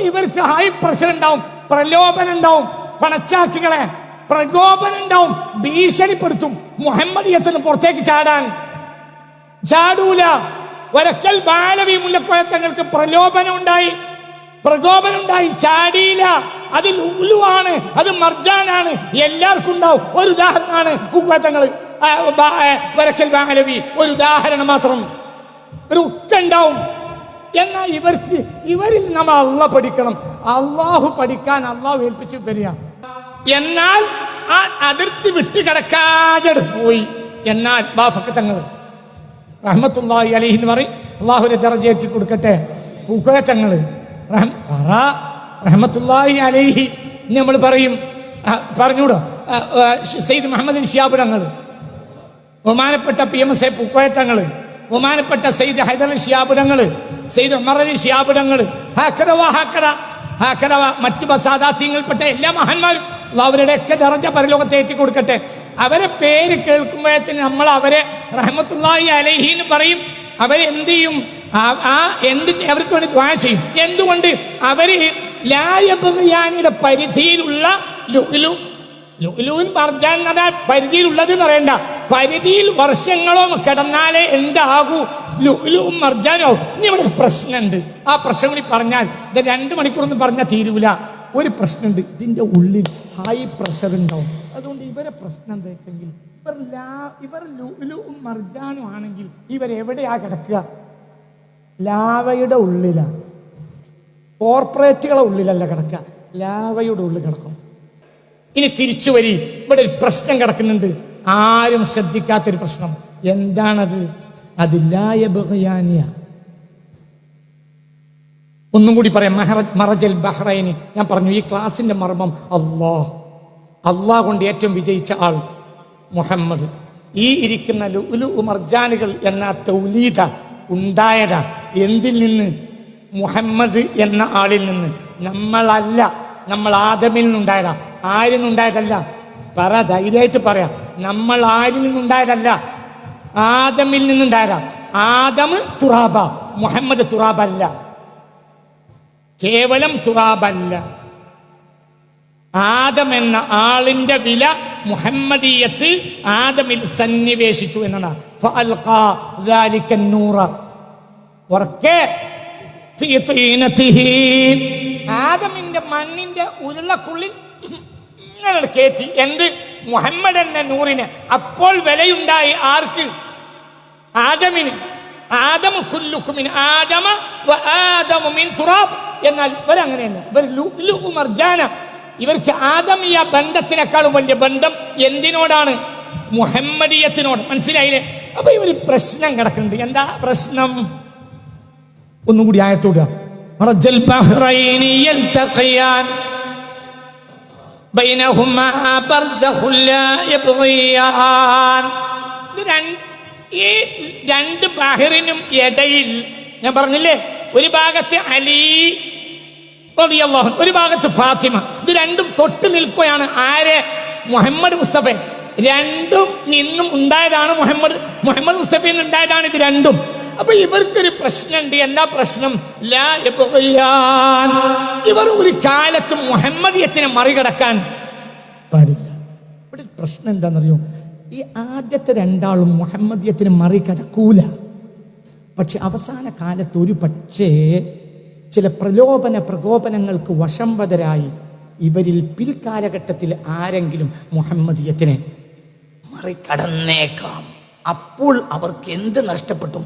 ഇവർക്ക് high pressure ഉണ്ടാവും പ്രലോഭനം ഉണ്ടാവും പണച്ചാക്കുകളെ പ്രകോപനം ഉണ്ടാവും ഭീഷണിപ്പെടുത്തും. മുഹമ്മദിയത്തിന് പുറത്തേക്ക് ചാടാൻ ചാടൂല. ഒരക്കൽ ബാലവി മുല്ലക്കോയത്തങ്ങൾക്ക് പ്രലോഭനം ഉണ്ടായി. പ്രകോപനം ഉണ്ടായി ചാടിയില്ല. അത് ലുലുവാണ് അത് മർജാനാണ് എല്ലാവർക്കും ഉണ്ടാവും. ഒരു ഉദാഹരണമാണ് ഉക്കോയത്തങ്ങൾ വരക്കൽ ബാലവി ഒരു ഉദാഹരണം മാത്രം. ഒരു ഉക്ക ഉണ്ടാവും. എന്നാൽ ഇവർക്ക് ഇവരിൽ നമ്മൾ അള്ള പഠിക്കണം. അള്ളാഹു പഠിക്കാൻ അള്ളാഹു ഏൽപ്പിച്ചു തരിക. എന്നാൽ ആ അതിർത്തി വിട്ട് കിടക്കാതെ പോയി. എന്നാൽ ബാഫക്കത്തങ്ങൾ റഹ്മത്തുള്ളാഹി അലൈഹി എന്ന് പറയും. അള്ളാഹുരെ ദറജേറ്റി കൊടുക്കട്ടെ. പൂക്കോയത്തങ്ങൾ റഹ്മത്തുള്ളാഹി അലൈഹി നമ്മൾ പറയും. പറഞ്ഞൂടോ സെയ്ദ് മുഹമ്മദ് ഷിയാബുരങ്ങൾ ബഹുമാനപ്പെട്ട പി എം എസ് എ പൂക്കോയത്തങ്ങൾ ബഹുമാനപ്പെട്ട സെയ്ദ് ഹൈദർ ഷിയാബ് സെയ്ദ് ഉമറലി അലി ഷിയാബുരങ്ങൾ ഹാക്കരവ ഹാക്കര. ഹാക്കരവ മറ്റ് ബസാദാത്യങ്ങൾപ്പെട്ട എല്ലാ മഹാന്മാരും അവരുടെയൊക്കെ നിറഞ്ഞ പരലോകത്തെ ഏറ്റി കൊടുക്കട്ടെ അവരെ പേര് കേൾക്കുമ്പോഴത്തേന് നമ്മൾ അവരെ റഹ്മത്തുള്ളാഹി അലഹി എന്ന് പറയും. അവരെന്ത് ചെയ്യും? ആ- എന്ത് അവർക്ക് വേണ്ടി ദ്വാ ചെയ്യും. എന്തുകൊണ്ട്? അവർ ലായബിയാനിയുടെ പരിധിയിലുള്ള ലുലുവിൻ മർജാൻ എന്ന് പറഞ്ഞാൽ പരിധിയിലുള്ളത് എന്ന് പറയണ്ട. പരിധിയിൽ വർഷങ്ങളോ കിടന്നാലേ എന്താകൂ? ലുലുവും മർജാനോ ഇനി ഇവിടെ പ്രശ്നമുണ്ട്. ആ പ്രശ്നം കൂടി പറഞ്ഞാൽ ഇത് രണ്ട് മണിക്കൂറൊന്നും പറഞ്ഞാൽ തീരൂല. ഒരു പ്രശ്നമുണ്ട്. ഇതിന്റെ ഉള്ളിൽ ഹൈ പ്രഷർ ഉണ്ടാവും. അതുകൊണ്ട് ഇവരെ പ്രശ്നം എന്താ വെച്ചെങ്കിൽ ഇവർ ലാ ഇവർ ലുലുവും മർജാനും ആണെങ്കിൽ ഇവരെവിടെയാ കിടക്കുക? ലാവയുടെ ഉള്ളിലാണ് കോർപ്പറേറ്റുകളെ ഉള്ളിലല്ല കിടക്കുക. ലാവയുടെ ഉള്ളിൽ കിടക്കും. ഇനി തിരിച്ചു വരി. ഇവിടെ ഒരു പ്രശ്നം കിടക്കുന്നുണ്ട്. ആരും ശ്രദ്ധിക്കാത്തൊരു പ്രശ്നം. എന്താണത്? അതില്ലായ ബഹയാനിയ ഒന്നും കൂടി പറയാം. മഹറ- മറജൽ ബഹ്റൈനി ഞാൻ പറഞ്ഞു ഈ ക്ലാസിന്റെ മർമ്മം അള്ളാ അള്ളാഹ് കൊണ്ട് ഏറ്റവും വിജയിച്ച ആൾ മുഹമ്മദ്. ഈ ഇരിക്കുന്ന മർജാനുകൾ എന്ന തൗലീത ഉണ്ടായത എന്തിൽ നിന്ന്? മുഹമ്മദ് എന്ന ആളിൽ നിന്ന്. നമ്മളല്ല നമ്മൾ ആദമിൽ നിന്നുണ്ടായതാ. ആരിൽ നിന്നുണ്ടായതല്ല. പറ ധൈര്യമായിട്ട് പറയാം. നമ്മൾ ആരിൽ നിന്നുണ്ടായതല്ല. ആദമിൽ നിന്നുണ്ടായതാ. ആദമ് തുറാബ. മുഹമ്മദ് തുറാബല്ല. കേവലം തുറാബല്ല. ആദം എന്ന ആളിന്റെ വില മുഹമ്മദീയത്ത് ആദമിൽ സന്നിവേശിച്ചു എന്നതാണ് ആദമിന്റെ മണ്ണിന്റെ ഉരുളക്കുള്ളിൽ ഇങ്ങനെ കയറ്റി എന്ത്? മുഹമ്മദ് എന്ന നൂറിന് അപ്പോൾ വിലയുണ്ടായി ആർക്ക്? ആദമിന്. ആദമ കുല്ലുക്കുമിൻ ആദമ വ ആദമു മിൻ തുറാബ്. എന്നാൽ ഇവരങ്ങനെയല്ല ഇവർ ലുലു മർജാന ഇവർക്ക് ആദമിയ ബന്ധത്തിനേക്കാളും വലിയ ബന്ധം എന്തിനോടാണ്? മുഹമ്മദീയത്തിനോട്. മനസ്സിലായില്ലേ? അപ്പൊ ഇവർ പ്രശ്നം കിടക്കുന്നുണ്ട്. എന്താ പ്രശ്നം? ഒന്നുകൂടി ആയത്തോടുക. ഈ രണ്ട് ബഹറിനും ഇടയിൽ ഞാൻ പറഞ്ഞില്ലേ ഒരു ഭാഗത്ത് അലി റളിയല്ലാഹു ഒരു ഭാഗത്ത് ഫാത്തിമ. ഇത് രണ്ടും തൊട്ട് നിൽക്കുകയാണ്. ആര്? മുഹമ്മദ് മുസ്തഫ. രണ്ടും നിന്നും ഉണ്ടായതാണ് മുഹമ്മദ്. മുഹമ്മദ് മുസ്തഫയിൽ നിന്ന് ഉണ്ടായതാണ് ഇത് രണ്ടും. അപ്പൊ ഇവർക്കൊരു പ്രശ്നമുണ്ട്. എന്താ പ്രശ്നം? ലാ. ഇവർ ഒരു കാലത്ത് മുഹമ്മദിയത്തിനെ മറികടക്കാൻ പാടില്ല. ഇവിടെ പ്രശ്നം എന്താണെന്നറിയോ? ഈ ആദ്യത്തെ രണ്ടാളും മുഹമ്മദിയത്തിന് മറികടക്കൂല. പക്ഷെ അവസാന കാലത്ത് ഒരു പക്ഷേ ചില പ്രലോഭന പ്രകോപനങ്ങൾക്ക് വശംവതരായി ഇവരിൽ പിൽക്കാലഘട്ടത്തിൽ ആരെങ്കിലും മുഹമ്മദിയത്തിനെ മറികടന്നേക്കാം. അപ്പോൾ അവർക്ക് എന്ത് നഷ്ടപ്പെട്ടു?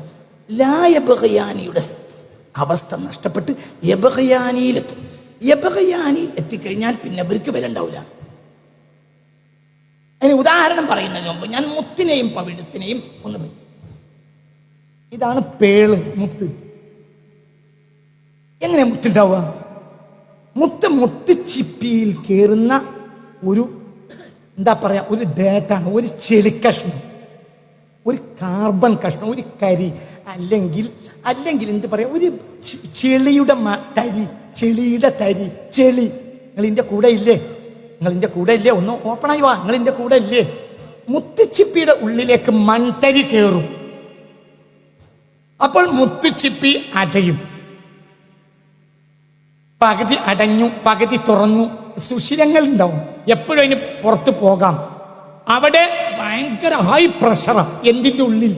ലായബഹയാനിയുടെ അവസ്ഥ നഷ്ടപ്പെട്ട് യബഹയാനിയിലെത്തും യബഹയാനിയിൽ എത്തിക്കഴിഞ്ഞാൽ പിന്നെ അവർക്ക് വില ഉണ്ടാവില്ല അതിന് ഉദാഹരണം പറയുന്നതിന് മുമ്പ് ഞാൻ മുത്തിനെയും പവിഴത്തിനെയും ഒന്ന് പറയും ഇതാണ് പേൾ മുത്ത്. എങ്ങനെ മുത്തുണ്ടാവുക? മുത്ത് മുത്തുച്ചിപ്പിയിൽ കയറുന്ന ഒരു എന്താ പറയുക ഒരു ഡേറ്റാണ് ഒരു ചെളിക്കഷ്ണം ഒരു കാർബൺ കഷ്ണം ഒരു കരി അല്ലെങ്കിൽ അല്ലെങ്കിൽ എന്ത് പറയാ ഒരു ചെളിയുടെ തരി ചെളിയുടെ തരി ചെളി. നിങ്ങൾ നിങ്ങളിന്റെ കൂടെ ഇല്ലേ? നിങ്ങൾ നിങ്ങളിന്റെ കൂടെ ഇല്ലേ? ഒന്ന് ആയി വാ. നിങ്ങൾ നിങ്ങളിന്റെ കൂടെ ഇല്ലേ? മുത്തുച്ചിപ്പിയുടെ ഉള്ളിലേക്ക് മൺതരി കയറും അപ്പോൾ മുത്തുച്ചിപ്പി അടയും. പകുതി അടഞ്ഞു പകുതി തുറന്നു. സുഷിരങ്ങൾ ഉണ്ടാവും എപ്പോഴും അതിന് പുറത്തു പോകാം. അവിടെ ഭയങ്കര ഹൈ പ്രഷറാണ് എന്തിന്റെ ഉള്ളിൽ?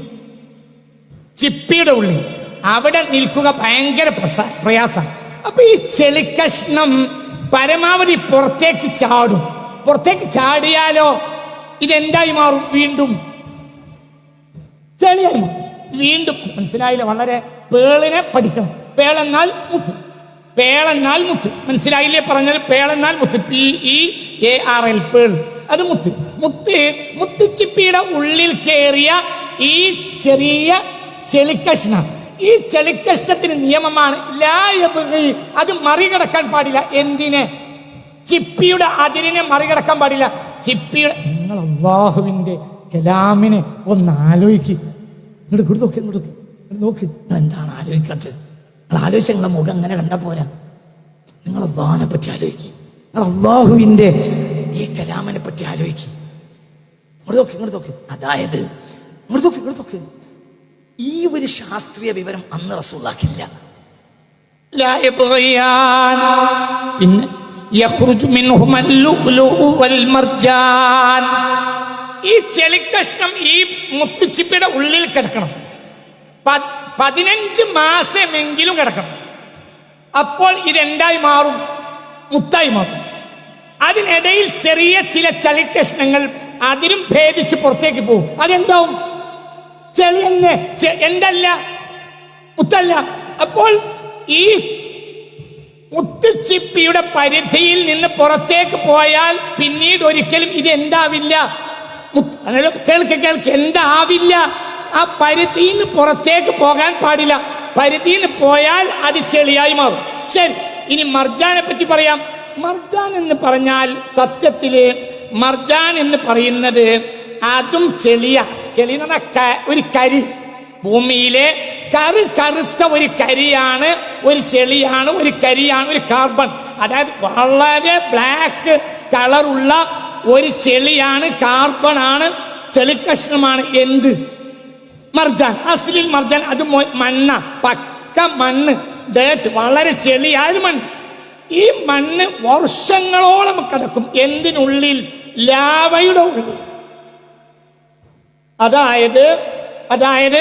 ചിപ്പിയുടെ ഉള്ളിൽ. അവിടെ നിൽക്കുക ഭയങ്കര പ്രയാസം. അപ്പൊ ഈ ചെളിക്കഷ്ണം പരമാവധി പുറത്തേക്ക് ചാടും. പുറത്തേക്ക് ചാടിയാലോ ഇതെന്തായി മാറും? വീണ്ടും ചെളിയായി മാറും. വീണ്ടും മനസ്സിലായില്ല? വളരെ പേളിനെ പഠിക്കണം. പേളെന്നാൽ മുത്ത്. പേളെന്നാൽ മുത്ത്. മനസ്സിലായില്ലേ പറഞ്ഞാൽ പേളെന്നാൽ മുത്ത്. P E A R L pearl. അത് മുത്ത്. മുത്ത് മുത്തുച്ചിപ്പിയുടെ ഉള്ളിൽ കയറിയ ഈ ചെറിയ ചെളിക്കഷ്ണം. ഈ ചെളിക്കഷ്ടത്തിന് നിയമമാണ്. അത് മറികടക്കാൻ പാടില്ല. എന്തിനെ? ചിപ്പിയുടെ അതിരിനെ മറികടക്കാൻ പാടില്ല. ചിപ്പിയുടെ നിങ്ങൾ അള്ളാഹുവിന്റെ കലാമിനെ ഒന്ന് ആലോചിക്ക്. ഇങ്ങോട്ട് ഇങ്ങോട്ട് നോക്കി ഇങ്ങോട്ട് നോക്കി. എന്താണ് ആലോചിക്കാത്തത്? നിങ്ങൾ ആലോചിച്ച നിങ്ങളെ മുഖം അങ്ങനെ കണ്ട പോരാ. നിങ്ങൾ അള്ളാഹിനെ പറ്റി ആലോചിക്കും. നിങ്ങൾ അള്ളാഹുവിന്റെ ഈ കലാമിനെ പറ്റി ആലോചിക്കും. ഇങ്ങോട്ട് നോക്ക് ഇങ്ങോട്ട് നോക്ക്. അതായത് ഇങ്ങോട്ട് നോക്ക് ഇങ്ങോട്ട് നോക്ക്. ഈ ഒരു ശാസ്ത്രീയ വിവരം അന്ന് റസൂലാക്കില്ല പിന്നെ ഈ ചെളിക്കഷ്ണം ഈ മുത്തുച്ചിപ്പിയുടെ ഉള്ളിൽ കിടക്കണം. പതിനഞ്ച് മാസമെങ്കിലും കിടക്കണം. അപ്പോൾ ഇതെന്തായി മാറും? മുത്തായി മാറും. അതിനിടയിൽ ചെറിയ ചില ചളിക്കഷ്ണങ്ങൾ അതിലും ഭേദിച്ച് പുറത്തേക്ക് പോകും. അതെന്താവും? എന്തല്ല? മുത്തല്ല. അപ്പോൾ ഈ മുത്തുച്ചിപ്പിയുടെ പരിധിയിൽ നിന്ന് പുറത്തേക്ക് പോയാൽ പിന്നീട് ഒരിക്കലും ഇത് എന്താവില്ല? കേൾക്ക് കേൾക്ക്. എന്താവില്ല? ആ പരിധിയിൽ നിന്ന് പുറത്തേക്ക് പോകാൻ പാടില്ല. പരിധിയിൽ നിന്ന് പോയാൽ അത് ചെളിയായി മാറും. ശരി ഇനി മർജാനെ പറ്റി പറയാം. മർജാൻ എന്ന് പറഞ്ഞാൽ സത്യത്തിൽ മർജാൻ എന്ന് പറയുന്നത് അതും ചെളിയ. ചെളി എന്ന് പറഞ്ഞാൽ ഒരു കരി. ഭൂമിയിലെ കറു കറുത്ത ഒരു കരിയാണ് ഒരു ചെളിയാണ് ഒരു കരിയാണ് ഒരു കാർബൺ അതായത് വളരെ ബ്ലാക്ക് കളറുള്ള ഒരു ചെളിയാണ് കാർബൺ ആണ് ചെളിക്കഷ്ണമാണ് എന്ത്? മർജാൻ. അസ്ലിൽ മർജാൻ. അത് മണ്ണ. പക്ക മണ്ണ്. ഡേറ്റ് വളരെ ചെളിയായ മണ്ണ്. ഈ മണ്ണ് വർഷങ്ങളോളം കിടക്കും. എന്തിനുള്ളിൽ? ലാവയുടെ ഉള്ളിൽ. അതായത് അതായത്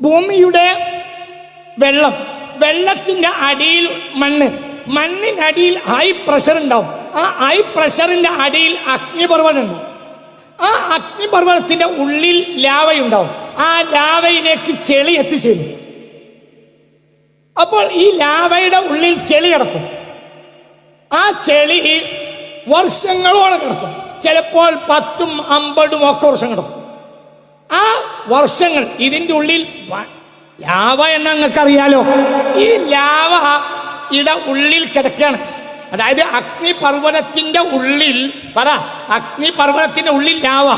ഭൂമിയുടെ വെള്ളം വെള്ളത്തിന്റെ അടിയിൽ മണ്ണ് മണ്ണിനടിയിൽ ഹൈ പ്രഷർ ഉണ്ടാവും. ആ ഹൈ പ്രഷറിന്റെ അടിയിൽ അഗ്നിപർവതമുണ്ട് ആ അഗ്നിപർവതത്തിന്റെ ഉള്ളിൽ ലാവയുണ്ടാവും. ആ ലാവയിലേക്ക് ചെളി എത്തിച്ചേരും. അപ്പോൾ ഈ ലാവയുടെ ഉള്ളിൽ ചെളി കിടക്കും. ആ ചെളി വർഷങ്ങളോളം കിടക്കും. ചിലപ്പോൾ പത്തും അമ്പതും ഒക്കെ വർഷം കിടക്കും ആ വർഷങ്ങൾ ഇതിന്റെ ഉള്ളിൽ ലാവ എന്ന് നിങ്ങൾക്കറിയാലോ ഈ ലാവ ഇട ഉള്ളിൽ കിടക്കുകയാണ് അതായത് അഗ്നിപർവതത്തിന്റെ ഉള്ളിൽ പറ അഗ്നിപർവതത്തിന്റെ ഉള്ളിൽ ലാവ.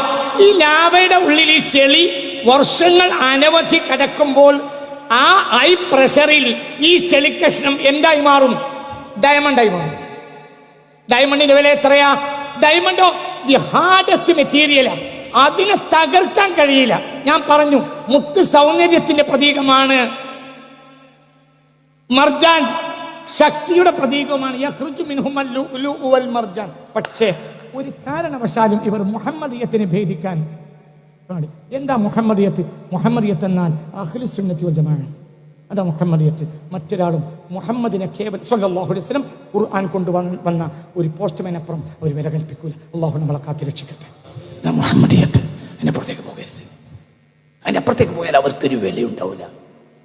ഈ ലാവയുടെ ഉള്ളിൽ ഈ ചെളി വർഷങ്ങൾ അനവധി കിടക്കുമ്പോൾ ആ ഹൈ പ്രഷറിൽ ഈ ചെളിക്കഷ്ണം എന്തായി മാറും? ഡയമണ്ടായി മാറും. ഡയമണ്ടിന്റെ വില എത്രയാ? ഡയമണ്ടോ ദി ഹാർഡസ്റ്റ് മെറ്റീരിയലാണ് അതിനെ തകർക്കാൻ കഴിയില്ല. ഞാൻ പറഞ്ഞു മുത്ത് സൗന്ദര്യത്തിന്റെ പ്രതീകമാണ്. മർജാൻ ശക്തിയുടെ പ്രതീകമാണ് മർജാൻ. പക്ഷേ ഒരു കാരണവശാലും ഇവർ മുഹമ്മദിയത്തിനെ ഭേദിക്കാൻ എന്താ മുഹമ്മദിയത്ത്? മുഹമ്മദിയത്ത് എന്നാൽ അഖിലുസുന്നത്തി സുന്നത്തി വൽ ജമാഅ അതാ മുഹമ്മദിയത്ത് മറ്റൊരാളും മുഹമ്മദിനെ കേവൽ സല്ലല്ലാഹു അലൈഹി വസല്ലം ഖുർആൻ കൊണ്ടുവന്ന വന്ന ഒരു പോസ്റ്റ്മാൻ അപ്പുറം അവർ വില കൽപ്പിക്കൂല. അള്ളാഹു നമ്മളെ കാത്തി രക്ഷിക്കട്ടെ. അതാ മുഹമ്മദിയത്ത്. അതിനപ്പുറത്തേക്ക് പോകരുത്. അതിനപ്പുറത്തേക്ക് പോയാൽ അവർക്കൊരു വിലയുണ്ടാവില്ല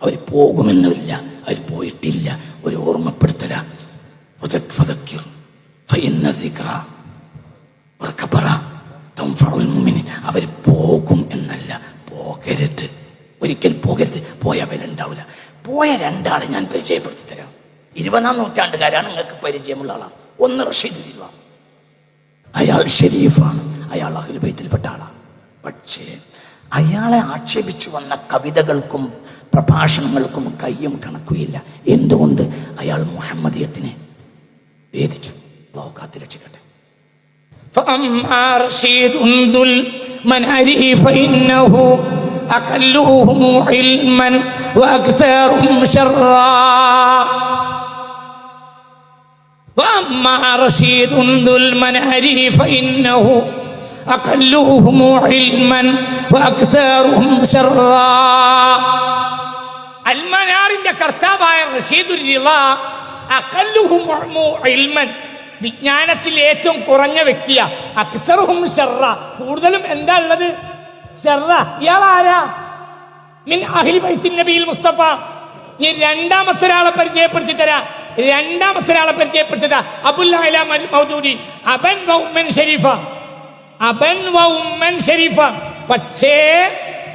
അവർ പോകുമെന്നില്ല. അവർ പോയിട്ടില്ല. ഒരു ഓർമ്മപ്പെടുത്തല. അവർ പോകും എന്നല്ല. പോകരുത്. പോയ രണ്ടാളെ ഞാൻ പരിചയപ്പെടുത്തി തരാം ഇരുപതാം നൂറ്റാണ്ടുകാരാണ് നിങ്ങൾക്ക് പരിചയമുള്ള ആളാണ് ഒന്ന് റഷീദ് ദില്ല അയാൾ ഷെരീഫാണ് അയാൾ അഖിൽബൈത്തിൽപ്പെട്ട ആളാണ് പക്ഷേ അയാളെ ആക്ഷേപിച്ചു വന്ന കവിതകൾക്കും പ്രഭാഷണങ്ങൾക്കും കയ്യും കണക്കുമില്ല എന്തുകൊണ്ട് അയാൾ മുഹമ്മദിയത്തിനെ വേദിച്ചു അള്ളാഹു കാത്തി രക്ഷിക്കട്ടെ فأما رشيد ذو المنهج فإنه أقلهم علما وأكثرهم شرا وأما رشيد ذو المنهر فإنه أقلهم علما وأكثرهم شرا അൽമനാറിന്റെ കർത്താവായ റഷീദുൽ റിള അഖല്ലുഹും ഉഅ്മു ഇൽമൻ വിജ്ഞാനത്തിൽ ഏറ്റവും കുറഞ്ഞ വ്യക്തിയാ അക്സറുഹും ഷർറ കൂടുതലും എന്താ ഉള്ളത് ആരാ മിൻ അഹിൽ ബൈത്തിൻ മുസ്തഫ. നീ രണ്ടാമത്തെ ഒരാളെ പരിചയപ്പെടുത്തി തരാ രണ്ടാമത്തെ ഒരാളെ പരിചയപ്പെടുത്തി തരാ അബുല്ല മൗദൂദി. അബൻ വ ഉമ്മൻ ഷരീഫ. അബൻ വ ഉമ്മൻ ഷരീഫ. പക്ഷേ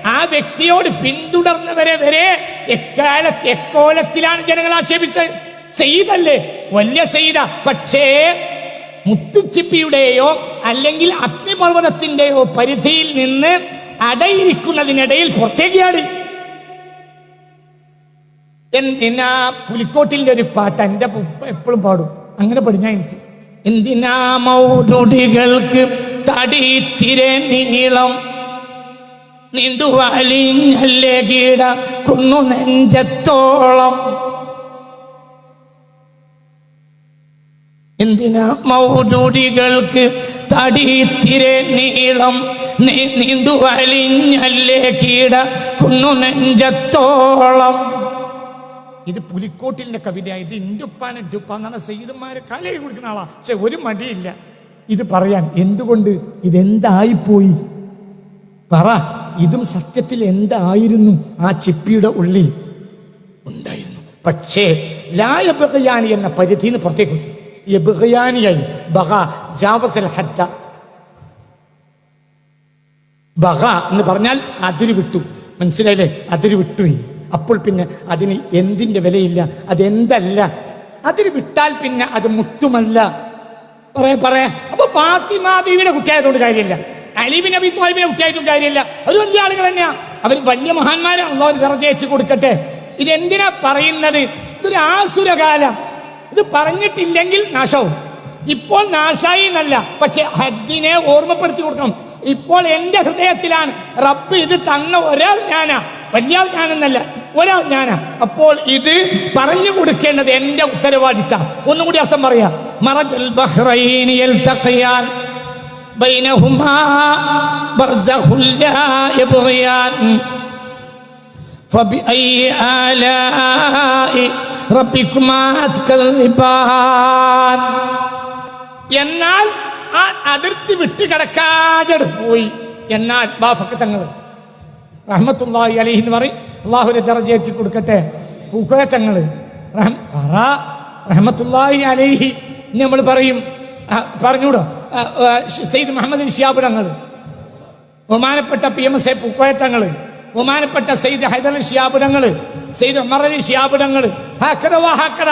ആ വ്യക്തിയോട് പിന്തുടർന്നവരെ വരെ എക്കാലത്ത് എക്കോലത്തിലാണ് ജനങ്ങൾ ആക്ഷേപിച്ചത്. സെയ്തല്ലേ വലിയ സെയ്ത പക്ഷേ മുത്തുച്ചിപ്പിയുടെയോ അല്ലെങ്കിൽ അഗ്നിപർവതത്തിന്റെയോ പരിധിയിൽ നിന്ന് അടയിരിക്കുന്നതിനിടയിൽ പുറത്തേക്കാണ് എന്തിനാ പുലിക്കോട്ടിന്റെ ഒരു പാട്ട് എന്റെ എപ്പോഴും പാടും. അങ്ങനെ പഠിഞ്ഞാ എനിക്ക്. എന്തിനാ മൗടുടികൾക്ക് തടിത്തിരെ നീളം? നീണ്ടുവലിഞ്ഞല്ലേ കീട കുന്നു നെഞ്ചത്തോളം. എന്തിനാ മൗടുടികൾക്ക് തടിത്തിരെ നീളം? നീ- നീണ്ടുവലിഞ്ഞല്ലേ കീട കുന്നു നെഞ്ചത്തോളം. ഇത് പുലിക്കോട്ടിലിന്റെ കവിതയായിട്ട് ഇന്റുപ്പാൻ ഇന്റുപ്പ എന്നാണ് സെയ്തുമാരെ കലയെ കൊടുക്കുന്ന ആളാ. പക്ഷെ ഒരു മടിയില്ല. ഇത് പറയാൻ എന്തുകൊണ്ട് ഇതെന്തായിപ്പോയി? പറ ഇതും സത്യത്തിൽ എന്തായിരുന്നു ആ ചിപ്പിയുടെ ഉള്ളിൽ? ഉണ്ടായിരുന്നു. പക്ഷേ ലായബഹയാനി എന്ന പരിധിന്ന് പുറത്തേക്ക് പോയി. യബ്ഗയാനിയായി. ബഹ ജാവസൽ ഹദ്ദ ബഹ എന്ന് പറഞ്ഞാൽ അതിര് വിട്ടു. മനസ്സിലായില്ലേ? അതിര് വിട്ടുപോയി അപ്പോൾ പിന്നെ അതിന് എന്തിന്റെ വിലയില്ല? അതെന്തല്ല? അതിര് വിട്ടാൽ പിന്നെ അത് മുത്തുമല്ല. പറയാ പറയാ. അപ്പൊ ഫാത്തിമ ബീവിയുടെ കുട്ടിയായതുകൊണ്ട് കാര്യമില്ല. അലീബിൻ അബി തോലിബിനെ കുട്ടിയായിട്ടും കാര്യമില്ല. അവർ വലിയ ആളുകൾ തന്നെയാ. അവർ വലിയ മഹാന്മാരാണല്ലോ അവർ നിറഞ്ഞേറ്റ് കൊടുക്കട്ടെ. ഇതെന്തിനാ പറയുന്നത്? ഇതൊരു ആസുരകാല. ഇത് പറഞ്ഞിട്ടില്ലെങ്കിൽ നാശവും. ഇപ്പോൾ നാശായി എന്നല്ല. പക്ഷെ ഹദ്ദിനെ ഓർമ്മപ്പെടുത്തി കൊടുക്കണം. ഇപ്പോൾ എൻ്റെ ഹൃദയത്തിലാണ് റബ്ബ് ഇത് തന്ന ഒരാൾ ഞാനാ വലിയ ആൾ ഞാനെന്നല്ല ഒരാൾ ഞാനാ അപ്പോൾ ഇത് പറഞ്ഞു കൊടുക്കേണ്ടത് എൻ്റെ ഉത്തരവാദിത്തം ഒന്നും കൂടി അർത്ഥം പറയാ മറജൽ ബഹ്റൈനി യൽതഖിയാൻ بينهما برزخ لا يبغيان فبأي آلاء ربكما تكذبان എന്നാൽ ആ അതിർത്തി വിട്ട് കിടക്കാതെ പോയി. എന്നാൽ ബാഫക്കത്തങ്ങൾ റഹ്മത്തുള്ളാഹി അലൈഹി എന്ന് പറയും അള്ളാഹുരെ ദർജയേറ്റി കൊടുക്കട്ടെ. പൂക്കോയത്തങ്ങൾ പറ. റഹ്മത്തുള്ളാഹി അലൈഹി നമ്മൾ പറയും. പറഞ്ഞൂടോ? സെയ്ദ് മുഹമ്മദ് ഷിയാബുരങ്ങൾ ബഹുമാനപ്പെട്ട പി എം എസ് എ പൂക്കോയത്തങ്ങൾ ബഹുമാനപ്പെട്ട സെയ്ദ് ഹൈദർ അലി ഷിയാബുരങ്ങൾ സെയ്ദ് ഉമർ അലി ഷിയാബുരങ്ങൾ ഹാക്കറവ ഹാക്കറ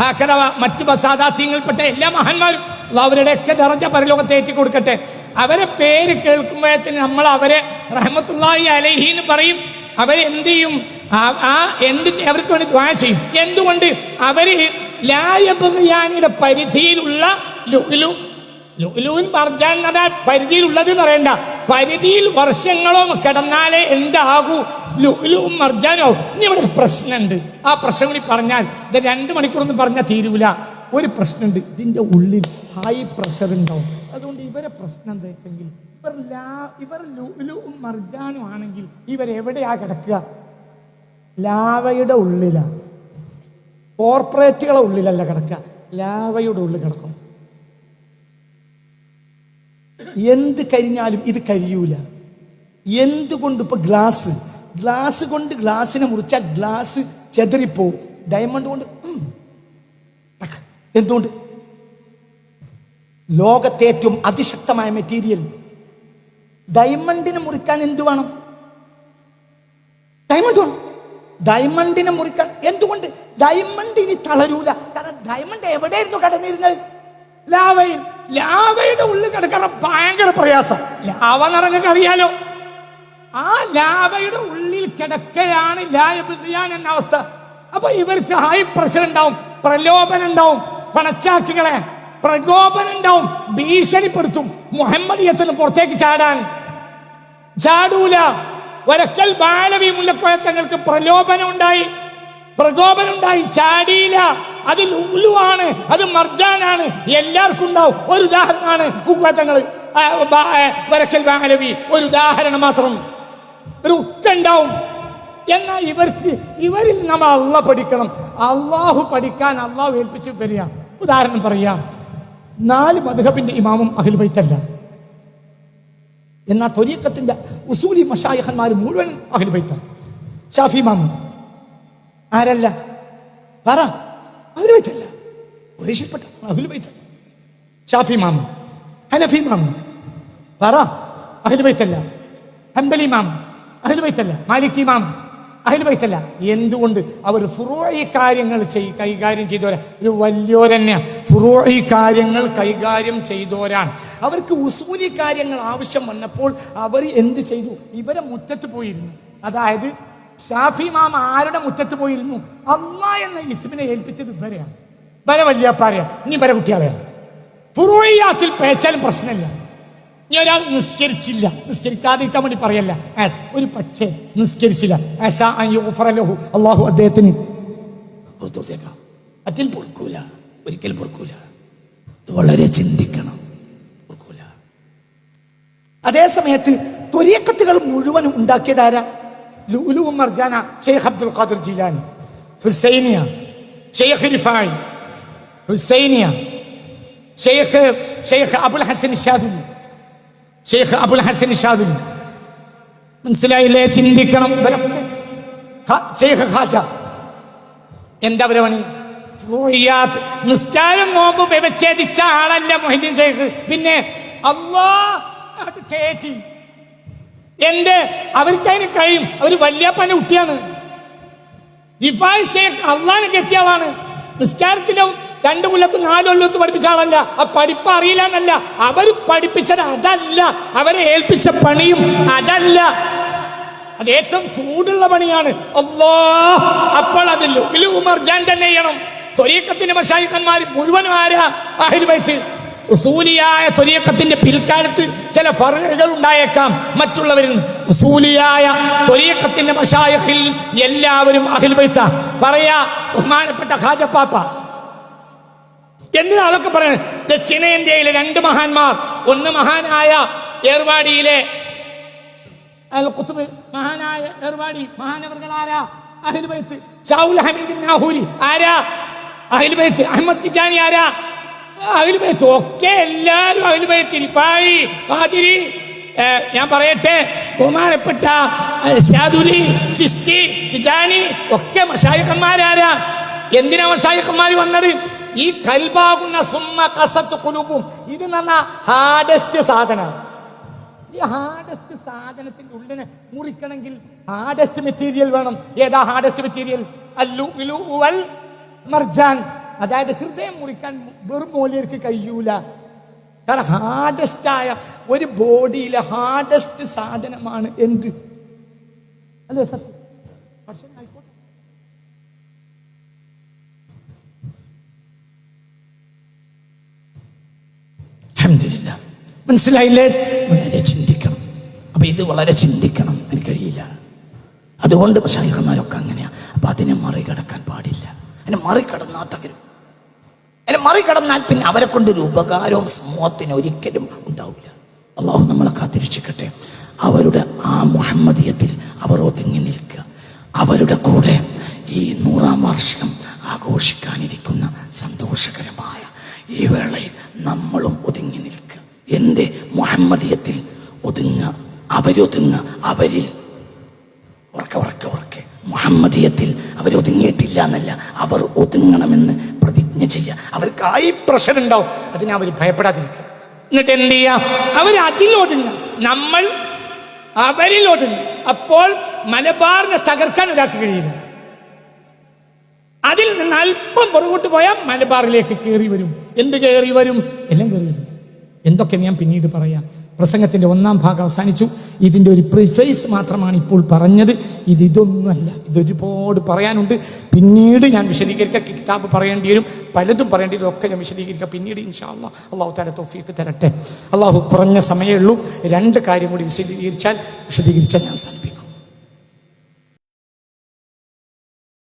ഹാക്കറവ മറ്റു ബസാദാത്യങ്ങൾപ്പെട്ട എല്ലാ മഹാന്മാരും. അവരുടെയൊക്കെ നിറഞ്ഞ പരലോകത്തെ ഏറ്റി കൊടുക്കട്ടെ. അവരെ പേര് കേൾക്കുമ്പോഴത്തേന് നമ്മൾ അവരെ റഹ്മത്തുള്ളാഹി അലൈഹി എന്ന് പറയും. അവരെന്ത് ചെയ്യും? ആ- എന്ത് അവർക്ക് വേണ്ടി ദ്വാ ചെയ്യും. എന്തുകൊണ്ട്? അവർ ലായബിയാനിയുടെ പരിധിയിലുള്ള ലുലു ലുലുവിൻ മർജാൻ എന്ന് പറഞ്ഞാൽ പരിധിയിലുള്ളത് എന്ന് പറയണ്ട. പരിധിയിൽ വർഷങ്ങളോ കിടന്നാലേ എന്താകൂ? ലുലുവും മർജാനോ ഇനി ഇവിടെ പ്രശ്നമുണ്ട്. ആ പ്രശ്നം കൂടി പറഞ്ഞാൽ ഇത് രണ്ട് മണിക്കൂർ ഒന്നും പറഞ്ഞാൽ തീരൂല. ഒരു പ്രശ്നമുണ്ട്. ഇതിന്റെ ഉള്ളിൽ ഹൈ പ്രഷർ ഉണ്ടാവും. അതുകൊണ്ട് ഇവരെ പ്രശ്നം എന്താ വെച്ചെങ്കിൽ ഇവർ ലാ ഇവർ ലുലുവും മർജാനും ആണെങ്കിൽ ഇവരെവിടെയാ കിടക്കുക? ലാവയുടെ ഉള്ളിലാണ് കോർപ്പറേറ്റുകളെ ഉള്ളിലല്ല കിടക്കുക. ലാവയുടെ ഉള്ളിൽ കിടക്കും. എന്ത് കരിഞ്ഞാലും ഇത് കരിയൂല. എന്തുകൊണ്ട് ഇപ്പൊ ഗ്ലാസ് ഗ്ലാസ് കൊണ്ട് ഗ്ലാസിനെ മുറിച്ചാൽ ഗ്ലാസ് ചെതറിപ്പോവും. ഡയമണ്ട് കൊണ്ട്. എന്തുകൊണ്ട്? ലോകത്തെ ഏറ്റവും അതിശക്തമായ മെറ്റീരിയൽ ഡയമണ്ടിനെ മുറിക്കാൻ എന്തു വേണം? ഡയമണ്ട് വേണം. ഡയമണ്ടിനെ മുറിക്കാൻ എന്തുകൊണ്ട്? ഡയമണ്ട് ഇനി തളരൂല. കാരണം ഡയമണ്ട് എവിടെയായിരുന്നു കടന്നിരുന്നത്? ലാവയിൽ. ലാവയുടെ ഉള്ളിൽ കിടക്കാൻ ഭയങ്കര പ്രയാസം. ലാവ നിറങ്ങൾക്ക് അറിയാലോ. ആ ലാവയുടെ ഉള്ളിൽ കിടക്കയാണ് ലായബിയാൻ എന്ന അവസ്ഥ. അപ്പൊ ഇവർക്ക് ഹൈ പ്രഷർ ഉണ്ടാവും പ്രലോഭനം ഉണ്ടാവും. പണച്ചാക്കുകളെ പ്രകോപനം ഉണ്ടാവും ഭീഷണിപ്പെടുത്തും. മുഹമ്മദിയത്തിന് പുറത്തേക്ക് ചാടാൻ ചാടൂല. ഒരക്കൽ ബാലവി മുല്ലപ്പോയ തങ്ങൾക്ക് പ്രലോഭനം ഉണ്ടായി പ്രകോപനം ഉണ്ടായി ചാടിയില്ല. അത് ലുലുവാണ് അത് മർജാനാണ്. എല്ലാവർക്കും ഉണ്ടാവും. ഒരു ഉദാഹരണമാണ് ഉപ്പത്തങ്ങൾ വരക്കൽ ബാലവി ഒരു ഉദാഹരണം മാത്രം. ഒരു ഉണ്ടാവും. എന്നാൽ ഇവർക്ക് ഇവരിൽ നമ്മൾ അള്ള പഠിക്കണം. അള്ളാഹു പഠിക്കാൻ അള്ളാഹു ഏൽപ്പിച്ചു വരിക ഉദാഹരണം പറയാം. നാല് മധുഹബിന്റെ ഇമാമും അഹിൽബൈത്തല്ല എന്നാൽ തൊരീക്കത്തിന്റെ ഉസൂലി മഷായഹന്മാർ മുഴുവൻ അഹിൽബൈത്താണ് ഷാഫി മാമു ആരല്ല? പറ. അഹിൽബൈത്തല്ല ഒറീഷിൽപ്പെട്ട അഹിൽബൈത്ത ഷാഫി മാമു ഹനഫി മാമു പറ. അഹിൽബൈത്തല്ല ഹംബലി മാമു മാലിക് മാലിക്കി മാമു അഹിൽബൈത്തല്ല എന്തുകൊണ്ട്? അവർ ഫുറോയി കാര്യങ്ങൾ ചെയ് കൈകാര്യം ചെയ്തവരാ. ഒരു വലിയോരന്നെ ഫുറോയി കാര്യങ്ങൾ കൈകാര്യം ചെയ്തവരാണ്. അവർക്ക് ഉസൂലി കാര്യങ്ങൾ ആവശ്യം വന്നപ്പോൾ അവർ എന്ത് ചെയ്തു? ഇവരെ മുറ്റത്ത് പോയിരുന്നു. അതായത് ഷാഫി മാം ആരുടെ മുറ്റത്ത് പോയിരുന്നു? അമ്മ എന്ന ഇസ്മിനെ ഏൽപ്പിച്ചത് ഇവരെയാണ്. വരെ വല്യപ്പാരെയാണ്. ഇനി വരെ കുട്ടികളെയാണ്. ഫുറോയാത്തിൽ പേച്ചാലും പ്രശ്നമില്ല. ഇനി ഒരാൾ നിസ്കരിച്ചില്ല. നിസ്കരിക്കാതിരിക്കാൻ വേണ്ടി പറയല്ല. ആസ് ഒരു പക്ഷേ നിസ്കരിച്ചില്ല. ആസാ അൻ യുഗ്ഫറ ലഹു. അള്ളാഹു അദ്ദേഹത്തിന് കൊടുത്തേക്കാം അറ്റിൽ പൊറുക്കൂല. ഒരിക്കലും പൊറുക്കൂല. ഇത് വളരെ ചിന്തിക്കണം. പൊറുക്കൂല. അതേ സമയത്ത് ത്വരീക്കത്തുകൾ മുഴുവൻ ഉണ്ടാക്കിയതാരാ ലുലു മർജാന ഷെയ്ഖ് അബ്ദുൽ ഖാദിർ ജീലാനി. ഹുസൈനിയ ഷെയ്ഖ് റിഫായി. ഹുസൈനിയ ഷെയ്ഖ് ഷെയ്ഖ് അബുൽ ഹസൻ ഷാദുലി. ഷെയ്ഖ് അബുൽ ഹസൻ ഷാദുലി മനസ്സിലായില്ലേ? ചിന്തിക്കണം. ഷെയ്ഖ് എന്താ പണി. നിസ്കാരം നോമ്പ് വ്യവച്ഛേദിച്ച ആളല്ല മൊഹിദ്ദീൻ ഷെയ്ഖ് പിന്നെ അള്ളാ കേറ്റി. എന്ത്? അവർക്ക് അതിന് കഴിയും അവർ വല്യപ്പന്റെ കുട്ടിയാണ്. റിഫായ് ഷേഖ് അള്ളാഹിനെ എത്തിയ ആളാണ്. നിസ്കാരത്തിന്റെ രണ്ടു കൊല്ലത്ത് നാല് കൊല്ലത്ത് പഠിപ്പിച്ച ആളല്ല. ആ പഠിപ്പ് അറിയില്ല എന്നല്ല. അവർ പഠിപ്പിച്ചത് അതല്ല. അവരെ ഏൽപ്പിച്ച പണിയും അതല്ല. അത് ഏറ്റവും ചൂടുള്ള പണിയാണ്. അല്ലാ അപ്പോൾ അത് ഉമർജാൻ മർജാൻ തന്നെ ചെയ്യണം. തൊരീക്കത്തിന്റെ മഷായിക്കന്മാർ മുഴുവനും ആരാ? അഹിൽബൈത്ത് ഉസൂലിയായ തൊലിയക്കത്തിന്റെ പിൽക്കാലത്ത് ചില ഫറുകൾ ഉണ്ടായേക്കാം. മറ്റുള്ളവരിൽ ഉസൂലിയായ തൊലിയക്കത്തിന്റെ മഷായഹിൽ എല്ലാവരും വൈത്ത പറയാ ബഹുമാനപ്പെട്ട ഖാജപ്പാപ്പ എന്തിനാ അതൊക്കെ പറയുന്നത് ദക്ഷിണേന്ത്യയിലെ രണ്ട് മഹാന്മാർ. ഒന്ന് മഹാനായ ഏർവാടിയിലെ മഹാനായ ഏർവാടി മഹാനവർകൾ ആരാ അഹിൽബൈത്ത് ഷാവുൽ ഹമീദ് നാഹൂരി ആരാ? അഹിൽബൈത്ത് അഹമ്മദ് തിജാനി ആരാ? അഹിൽബൈത്ത് ഒക്കെ എല്ലാവരും അഹിൽ ഇരിപ്പായി പാതിരി. ഞാൻ പറയട്ടെ ബഹുമാനപ്പെട്ട ഷാദുലി ചിസ്തി തിജാനി ഒക്കെ മഷായക്കന്മാരാരാ എന്തിനാ മഷായക്കന്മാർ വന്നത്? ഈ കൽബാകുന്ന സുമ്മ കസത്ത് കുലുപ്പും ഇത് നല്ല ഹാർഡസ്റ്റ് സാധനമാണ് ഈ ഹാർഡസ്റ്റ് സാധനത്തിന്റെ ഉള്ളിനെ മുറിക്കണമെങ്കിൽ ഹാർഡസ്റ്റ് മെറ്റീരിയൽ വേണം. ഏതാ ഹാർഡസ്റ്റ് മെറ്റീരിയൽ അല്ലു വിലുവൽ വൽ മർജാൻ. അതായത് ഹൃദയം മുറിക്കാൻ വെറും മൂല്യർക്ക് കഴിയൂല. കാരണം ഹാർഡസ്റ്റ് ആയ ഒരു ബോഡിയിലെ ഹാർഡസ്റ്റ് സാധനമാണ് എന്ത്? അല്ലേ സത്യം പക്ഷേ ആയിക്കോട്ടെ അൽഹംദുലില്ലാ. മനസ്സിലായില്ലേ? വളരെ ചിന്തിക്കണം. അപ്പൊ ഇത് വളരെ ചിന്തിക്കണം. എനിക്ക് കഴിയില്ല. അതുകൊണ്ട് മഷായിഹന്മാരൊക്കെ അങ്ങനെയാണ് അപ്പൊ അതിനെ മറികടക്കാൻ പാടില്ല. അതിനെ മറികടന്നാൽ തകരും. അതിനെ മറികടന്നാൽ പിന്നെ അവരെ കൊണ്ടൊരു ഉപകാരവും സമൂഹത്തിന് ഒരിക്കലും ഉണ്ടാവില്ല. അള്ളാഹു നമ്മളെ കാത്തിരിച്ചിക്കട്ടെ. അവരുടെ ആ മുഹമ്മദീയത്തിൽ അവർ ഒതുങ്ങി നിൽക്കുക. അവരുടെ കൂടെ ഈ നൂറാം വാർഷികം ആഘോഷിക്കാനിരിക്കുന്ന സന്തോഷകരമായ ഈ വേളയിൽ നമ്മളും ഒതുങ്ങി നിൽക്കുക. എന്റെ മുഹമ്മദിയത്തിൽ ഒതുങ്ങ അവരൊതുങ്ങ അവരിൽ ഉറക്കെ ഉറക്കെ ഉറക്കെ. മുഹമ്മദിയത്തിൽ അവരൊതുങ്ങിയിട്ടില്ല എന്നല്ല അവർ ഒതുങ്ങണമെന്ന് പ്രതിജ്ഞ ചെയ്യുക. അവർക്ക് ആയി പ്രഷർ ഉണ്ടാവും അതിനെ അവർ ഭയപ്പെടാതിരിക്കുക. എന്നിട്ട് എന്ത് ചെയ്യുക? അവർ അതിലൊതുങ്ങ നമ്മൾ അവരിൽ അവരിലൊതുങ്ങ അപ്പോൾ മലബാറിനെ തകർക്കാൻ ഒരാൾക്ക് കഴിയില്ല. അതിൽ നിന്ന് അല്പം പുറകോട്ട് പോയാൽ മലബാറിലേക്ക് കയറി വരും. എന്ത് കയറി വരും? എല്ലാം കയറി വരും. എന്തൊക്കെ ഞാൻ പിന്നീട് പറയാം. പ്രസംഗത്തിന്റെ ഒന്നാം ഭാഗം അവസാനിച്ചു. ഇതിന്റെ ഒരു പ്രിഫേസ് മാത്രമാണ് ഇപ്പോൾ പറഞ്ഞത്. ഇത് ഇതൊന്നുമല്ല. ഇതൊരുപാട് പറയാനുണ്ട്. പിന്നീട് ഞാൻ വിശദീകരിക്കുക കിതാബ് പറയേണ്ടി വരും. പലതും പറയേണ്ടി വരും. ഒക്കെ ഞാൻ വിശദീകരിക്കുക പിന്നീട് ഇൻഷാ അള്ളാഹ് അള്ളാഹു താല തോഫിക്ക് തരട്ടെ. അള്ളാഹു കുറഞ്ഞ സമയമേ ഉള്ളൂ. രണ്ട് കാര്യം കൂടി വിശദീകരിച്ചാൽ വിശദീകരിച്ചാൽ ഞാൻ സാധിക്കും.